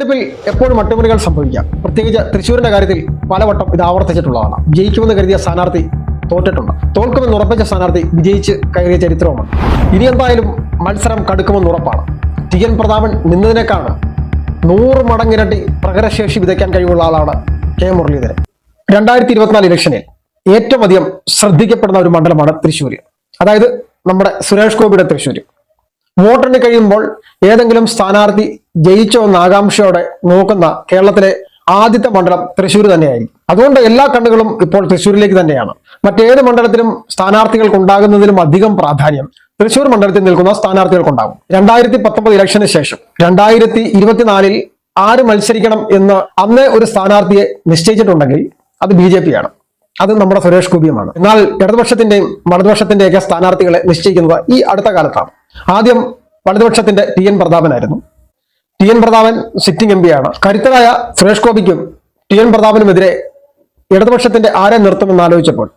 തെരഞ്ഞെടുപ്പിൽ എപ്പോഴും അട്ടിമറികൾ സംഭവിക്കാം. പ്രത്യേകിച്ച് തൃശ്ശൂരിന്റെ കാര്യത്തിൽ പലവട്ടം ഇത് ആവർത്തിച്ചിട്ടുള്ളതാണ്. ജയിക്കുമെന്ന് കരുതിയ സ്ഥാനാർത്ഥി തോറ്റിട്ടുണ്ട്. തോൽക്കുമെന്ന് ഉറപ്പിച്ച സ്ഥാനാർത്ഥി വിജയിച്ച് കയറിയ ചരിത്രവുമാണ് ഇനി എന്തായാലും മത്സരം കടുക്കുമെന്ന് ഉറപ്പാണ്. ടി എൻ പ്രതാപൻ നിന്നതിനേക്കാണ് നൂറ് മടങ്ങിരട്ടി പ്രകടശേഷി വിതയ്ക്കാൻ കഴിവുള്ള ആളാണ് കെ മുരളീധരൻ. രണ്ടായിരത്തി ഇരുപത്തിനാല് ഇലക്ഷനിൽ ഏറ്റവും അധികം ശ്രദ്ധിക്കപ്പെടുന്ന ഒരു മണ്ഡലമാണ് തൃശ്ശൂര്. അതായത് നമ്മുടെ സുരേഷ് ഗോപിയുടെ തൃശ്ശൂര്. വോട്ടെണ്ണി കഴിയുമ്പോൾ ഏതെങ്കിലും സ്ഥാനാർത്ഥി ജയിച്ചോ എന്ന ആകാംക്ഷയോടെ നോക്കുന്ന കേരളത്തിലെ ആദ്യത്തെ മണ്ഡലം തൃശ്ശൂർ തന്നെയായിരിക്കും അതുകൊണ്ട് എല്ലാ കണ്ണുകളും ഇപ്പോൾ തൃശ്ശൂരിലേക്ക് തന്നെയാണ്. മറ്റേത് മണ്ഡലത്തിലും സ്ഥാനാർത്ഥികൾക്ക് ഉണ്ടാകുന്നതിലും അധികം പ്രാധാന്യം തൃശ്ശൂർ മണ്ഡലത്തിൽ നിൽക്കുന്ന സ്ഥാനാർത്ഥികൾക്കുണ്ടാകും. രണ്ടായിരത്തി പത്തൊമ്പത് ഇലക്ഷന് ശേഷം രണ്ടായിരത്തി ഇരുപത്തിനാലിൽ ആര് മത്സരിക്കണം എന്ന് അന്നേ ഒരു സ്ഥാനാർത്ഥിയെ നിശ്ചയിച്ചിട്ടുണ്ടെങ്കിൽ അത് ബി ജെ പി ആണ് അത് നമ്മുടെ സുരേഷ് ഗോപിയുമാണ്. എന്നാൽ ഇടതുപക്ഷത്തിന്റെയും വലതുപക്ഷത്തിന്റെയൊക്കെ സ്ഥാനാർത്ഥികളെ നിശ്ചയിക്കുന്നത് ഈ അടുത്ത കാലത്താണ്. ആദ്യം വലതുപക്ഷത്തിന്റെ T N പ്രതാപനായിരുന്നു. T N Prathapan sitting M ആണ്. കരുത്തരായ സുരേഷ് ഗോപിക്കും ടി എൻ പ്രതാപനുമെതിരെ ഇടതുപക്ഷത്തിന്റെ ആരെ നിർത്തുമെന്ന് ആലോചിച്ചപ്പോൾ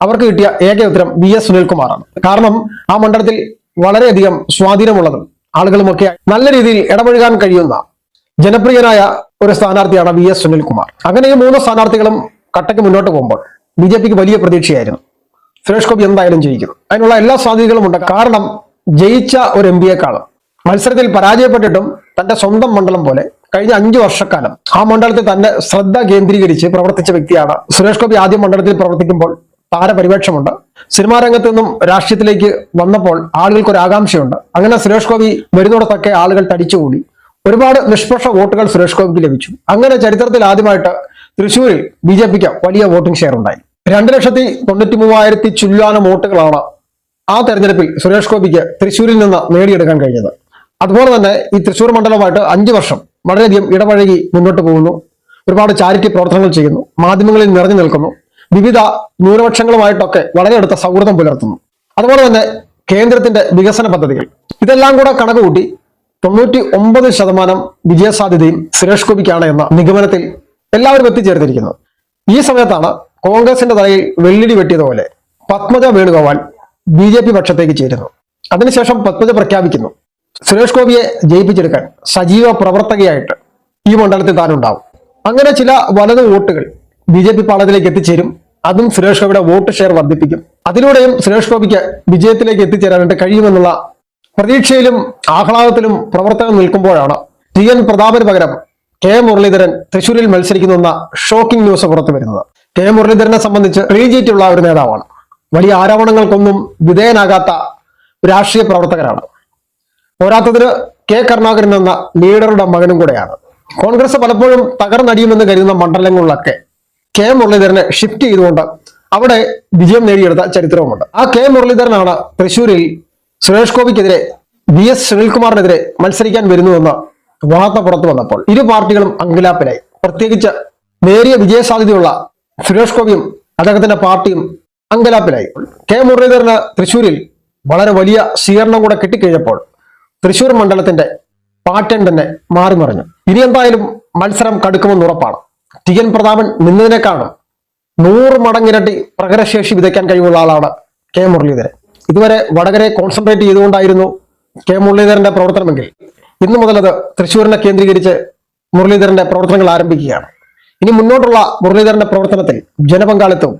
അവർക്ക് കിട്ടിയ ഏക ഉത്തരം വി എസ് സുനിൽകുമാറാണ്. കാരണം ആ മണ്ഡലത്തിൽ വളരെയധികം സ്വാധീനമുള്ളതും ആളുകളുമൊക്കെ നല്ല രീതിയിൽ ഇടപഴകാൻ കഴിയുന്ന ജനപ്രിയനായ ഒരു സ്ഥാനാർത്ഥിയാണ് വി എസ് സുനിൽകുമാർ. അങ്ങനെ ഈ മൂന്ന് സ്ഥാനാർത്ഥികളും കട്ടയ്ക്ക് മുന്നോട്ട് പോകുമ്പോൾ ബി ജെ പിക്ക് വലിയ പ്രതീക്ഷയായിരുന്നു. സുരേഷ് ഗോപി എന്തായാലും ജയിക്കും അതിനുള്ള എല്ലാ സാധ്യതകളും ഉണ്ട്. കാരണം ജയിച്ച ഒരു എം പിയെക്കാളും മത്സരത്തിൽ പരാജയപ്പെട്ടിട്ടും തന്റെ സ്വന്തം മണ്ഡലം പോലെ കഴിഞ്ഞ അഞ്ചു വർഷക്കാലം ആ മണ്ഡലത്തിൽ തന്നെ ശ്രദ്ധ കേന്ദ്രീകരിച്ച് പ്രവർത്തിച്ച വ്യക്തിയാണ്. സുരേഷ് ഗോപി ആദ്യം മണ്ഡലത്തിൽ പ്രവർത്തിക്കുമ്പോൾ താരപരിവേക്ഷമുണ്ട് സിനിമാ രംഗത്ത് നിന്നും രാഷ്ട്രീയത്തിലേക്ക് വന്നപ്പോൾ ആളുകൾക്ക് ഒരു ആകാംക്ഷയുണ്ട്. അങ്ങനെ സുരേഷ് ഗോപി വരുന്നിടത്തൊക്കെ ആളുകൾ തടിച്ചുകൂടി. ഒരുപാട് നിഷ്പക്ഷ വോട്ടുകൾ സുരേഷ് ഗോപിക്ക് ലഭിച്ചു. അങ്ങനെ ചരിത്രത്തിൽ ആദ്യമായിട്ട് തൃശൂരിൽ ബി ജെ പിക്ക് വലിയ വോട്ടിംഗ് ഷെയർ ഉണ്ടായി. രണ്ട് ലക്ഷത്തി തൊണ്ണൂറ്റി മൂവായിരത്തി ചുല്ലാന വോട്ടുകളാണ് ആ തെരഞ്ഞെടുപ്പിൽ സുരേഷ് ഗോപിക്ക് തൃശൂരിൽ നിന്ന് നേടിയെടുക്കാൻ കഴിഞ്ഞത്. അതുപോലെ തന്നെ ഈ തൃശ്ശൂർ മണ്ഡലമായിട്ട് അഞ്ചു വർഷം വളരെയധികം ഇടപഴകി മുന്നോട്ട് പോകുന്നു. ഒരുപാട് ചാരിറ്റി പ്രവർത്തനങ്ങൾ ചെയ്യുന്നു. മാധ്യമങ്ങളിൽ നിറഞ്ഞു നിൽക്കുന്നു. വിവിധ ന്യൂനപക്ഷങ്ങളുമായിട്ടൊക്കെ വളരെ അടുത്ത സൗഹൃദം പുലർത്തുന്നു. അതുപോലെ തന്നെ കേന്ദ്രത്തിന്റെ വികസന പദ്ധതികൾ. ഇതെല്ലാം കൂടെ കണക്ക് കൂട്ടി തൊണ്ണൂറ്റി ഒമ്പത് ശതമാനം വിജയസാധ്യതയും സുരേഷ് ഗോപിക്കാണ് എന്ന നിഗമനത്തിൽ എല്ലാവരും എത്തിച്ചേർത്തിരിക്കുന്നത് ഈ സമയത്താണ് കോൺഗ്രസിന്റെ തലയിൽ വെള്ളിടി വെട്ടിയതുപോലെ Padmaja Venugopal B J P പക്ഷത്തേക്ക് ചേരുന്നു. അതിനുശേഷം പത്മജ പ്രഖ്യാപിക്കുന്നു. സുരേഷ് ഗോപിയെ ജയിപ്പിച്ചെടുക്കാൻ സജീവ പ്രവർത്തകയായിട്ട് ഈ മണ്ഡലത്തിൽ താനുണ്ടാവും. അങ്ങനെ ചില വലത് വോട്ടുകൾ ബി ജെ പി പാളത്തിലേക്ക് എത്തിച്ചേരും. അതും സുരേഷ് ഗോപിയുടെ വോട്ട് ഷെയർ വർദ്ധിപ്പിക്കും. അതിലൂടെയും സുരേഷ് ഗോപിക്ക് വിജയത്തിലേക്ക് എത്തിച്ചേരാനായിട്ട് കഴിയുമെന്നുള്ള പ്രതീക്ഷയിലും ആഹ്ലാദത്തിലും പ്രവർത്തകർ നിൽക്കുമ്പോഴാണ് ടി എൻ പ്രതാപന് പകരം കെ മുരളീധരൻ തൃശൂരിൽ മത്സരിക്കുന്നുവെന്ന ഷോക്കിംഗ് ന്യൂസ് പുറത്തു വരുന്നത്. കെ മുരളീധരനെ സംബന്ധിച്ച് റീജീറ്റുള്ള ഒരു നേതാവാണ്. വലിയ ആരോപണങ്ങൾക്കൊന്നും വിധേയനാകാത്ത രാഷ്ട്രീയ പ്രവർത്തകരാണ്. പോരാത്തതിന് കെ കരുണാകരൻ എന്ന ലീഡറുടെ മകനും കൂടെയാണ്. കോൺഗ്രസ് പലപ്പോഴും തകർന്നടിയുമെന്ന് കരുതുന്ന മണ്ഡലങ്ങളിലൊക്കെ കെ മുരളീധരനെ ഷിഫ്റ്റ് ചെയ്തുകൊണ്ട് അവിടെ വിജയം നേടിയെടുത്ത ചരിത്രവുമുണ്ട്. ആ കെ മുരളീധരനാണ് തൃശൂരിൽ സുരേഷ് ഗോപിക്കെതിരെ വി എസ് സുനിൽകുമാറിനെതിരെ മത്സരിക്കാൻ വരുന്നുവെന്ന് വാർത്ത പുറത്തു വന്നപ്പോൾ ഇരു പാർട്ടികളും അങ്കലാപ്പിലായി. പ്രത്യേകിച്ച് നേരിയ വിജയസാധ്യതയുള്ള സുരേഷ് ഗോപിയും അദ്ദേഹത്തിന്റെ പാർട്ടിയും അങ്കലാപ്പിലായി. കെ മുരളീധരന് തൃശൂരിൽ വളരെ വലിയ സ്വീകരണം കൂടെ കിട്ടിക്കഴിഞ്ഞപ്പോൾ തൃശൂർ മണ്ഡലത്തിന്റെ പാറ്റേൺ തന്നെ മാറി മറിഞ്ഞു. ഇനി എന്തായാലും മത്സരം കടുക്കുമെന്ന് ഉറപ്പാണ്. ടി എൻ പ്രതാപൻ നിന്നതിനേക്കാളും നൂറ് മടങ്ങിരട്ടി പ്രകരശേഷി വിതയ്ക്കാൻ കഴിവുള്ള ആളാണ് കെ മുരളീധരൻ. ഇതുവരെ വടകരെ കോൺസെൻട്രേറ്റ് ചെയ്തുകൊണ്ടായിരുന്നു കെ മുരളീധരന്റെ പ്രവർത്തനമെങ്കിൽ ഇന്നു മുതൽ അത് തൃശ്ശൂരിനെ കേന്ദ്രീകരിച്ച് മുരളീധരന്റെ പ്രവർത്തനങ്ങൾ ആരംഭിക്കുകയാണ്. ഇനി മുന്നോട്ടുള്ള മുരളീധരന്റെ പ്രവർത്തനത്തിൽ ജനപങ്കാളിത്തവും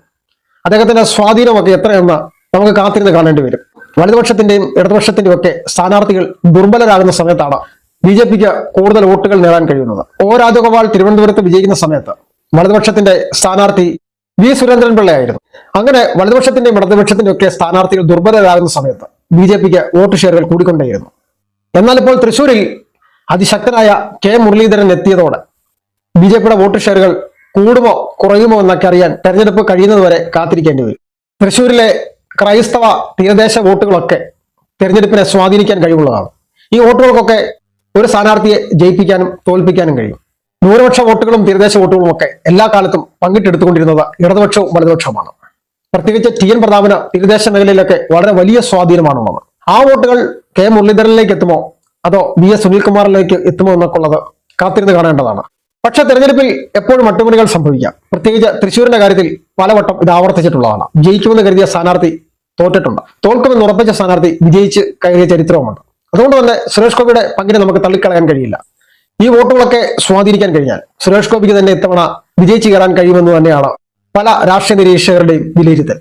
അദ്ദേഹത്തിന്റെ സ്വാധീനമൊക്കെ എത്രയെന്ന് നമുക്ക് കാത്തിരുന്ന് കാണേണ്ടി വരും. വലതുപക്ഷത്തിന്റെയും ഇടതുപക്ഷത്തിന്റെയും ഒക്കെ സ്ഥാനാർത്ഥികൾ ദുർബലരാകുന്ന സമയത്താണ് ബി ജെ പിക്ക് കൂടുതൽ വോട്ടുകൾ നേടാൻ കഴിയുന്നത്. ഒ രാജഗോപാൽ തിരുവനന്തപുരത്ത് വിജയിക്കുന്ന സമയത്ത് വലതുപക്ഷത്തിന്റെ സ്ഥാനാർത്ഥി വി സുരേന്ദ്രൻ പിള്ളയായിരുന്നു. അങ്ങനെ വലതുപക്ഷത്തിന്റെയും ഇടതുപക്ഷത്തിന്റെയും ഒക്കെ സ്ഥാനാർത്ഥികൾ ദുർബലരാകുന്ന സമയത്ത് ബി ജെ പിക്ക് വോട്ട് ഷെയറുകൾ കൂടിക്കൊണ്ടേയിരുന്നു. എന്നാൽ ഇപ്പോൾ തൃശൂരിൽ അതിശക്തനായ കെ മുരളീധരൻ എത്തിയതോടെ ബി ജെ പിയുടെ വോട്ട് ഷെയറുകൾ കൂടുമോ കുറയുമോ എന്നൊക്കെ അറിയാൻ തെരഞ്ഞെടുപ്പ് കഴിയുന്നതുവരെ കാത്തിരിക്കേണ്ടി വരും. തൃശൂരിലെ ക്രൈസ്തവ തീരദേശ വോട്ടുകളൊക്കെ തിരഞ്ഞെടുപ്പിനെ സ്വാധീനിക്കാൻ കഴിവുള്ളതാണ്. ഈ വോട്ടുകൾക്കൊക്കെ ഒരു സ്ഥാനാർത്ഥിയെ ജയിപ്പിക്കാനും തോൽപ്പിക്കാനും കഴിയും. ഭൂരിപക്ഷ വോട്ടുകളും തീരദേശ വോട്ടുകളും ഒക്കെ എല്ലാ കാലത്തും പങ്കിട്ടെടുത്തുകൊണ്ടിരുന്നത് ഇടതുപക്ഷവും വലതുപക്ഷവുമാണ്. പ്രത്യേകിച്ച് ടി എൻ പ്രതാപന് തീരദേശ മേഖലയിലൊക്കെ വളരെ വലിയ സ്വാധീനമാണ് ഉള്ളത് ആ വോട്ടുകൾ കെ മുരളീധരനിലേക്ക് എത്തുമോ? അതോ വി എസ് സുനിൽകുമാറിലേക്ക് എത്തുമോ എന്നൊക്കെ ഉള്ളത് കാത്തിരുന്ന് കാണേണ്ടതാണ്. പക്ഷെ തെരഞ്ഞെടുപ്പിൽ എപ്പോഴും അട്ടിമറികൾ സംഭവിക്കാം. പ്രത്യേകിച്ച് തൃശ്ശൂരിന്റെ കാര്യത്തിൽ പലവട്ടം ഇത് ആവർത്തിച്ചിട്ടുള്ളതാണ്. ജയിക്കുമെന്ന് കരുതിയ സ്ഥാനാർത്ഥി തോറ്റിട്ടുണ്ട്. തോൽക്കുമെന്ന് ഉറപ്പിച്ച സ്ഥാനാർത്ഥി വിജയിച്ച് കയറിയ ചരിത്രവുമുണ്ട്. അതുകൊണ്ട് തന്നെ സുരേഷ് ഗോപിയുടെ പങ്കിനെ നമുക്ക് തള്ളിക്കളയാൻ കഴിയില്ല. ഈ വോട്ടുകളൊക്കെ സ്വാധീനിക്കാൻ കഴിഞ്ഞാൽ സുരേഷ് ഗോപിക്ക് തന്നെ ഇത്തവണ വിജയിച്ചു കയറാൻ കഴിയുമെന്ന് തന്നെയാണ് പല രാഷ്ട്രീയ നിരീക്ഷകരുടെയും വിലയിരുത്തൽ.